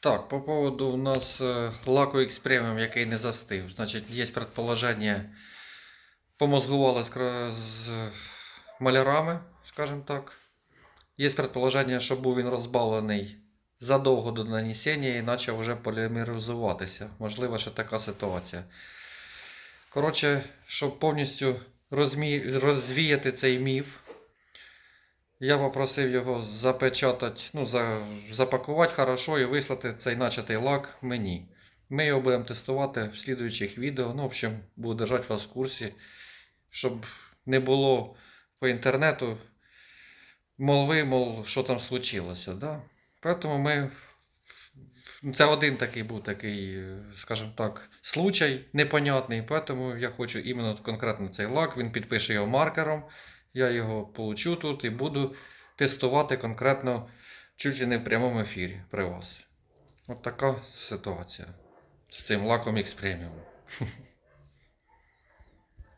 Так, по поводу у нас е, лаку X Premium, який не застив. Значить, є предположення, помозгували з, малярами, скажімо так. Є предположення, що був він розбавлений задовго до нанесення і почав вже полімеризуватися. Можливо, ще така ситуація. Коротше, щоб повністю розвіяти цей міф, я попросив його запечатати, ну, за... запакувати хорошо і вислати цей начатий лак мені. Ми його будемо тестувати в слідуючих відео. Ну, в общем, буду держати вас в курсі, щоб не було по інтернету молви, мол, що там случилося. Да? Тому ми. Це один такий був такий, скажімо так, случай непонятний. Тому я хочу іменно конкретно цей лак. Він підпише його маркером. Я його получу тут і буду тестувати конкретно чуть ли не в прямому ефірі при вас. От така ситуація з цим лаком X Premium.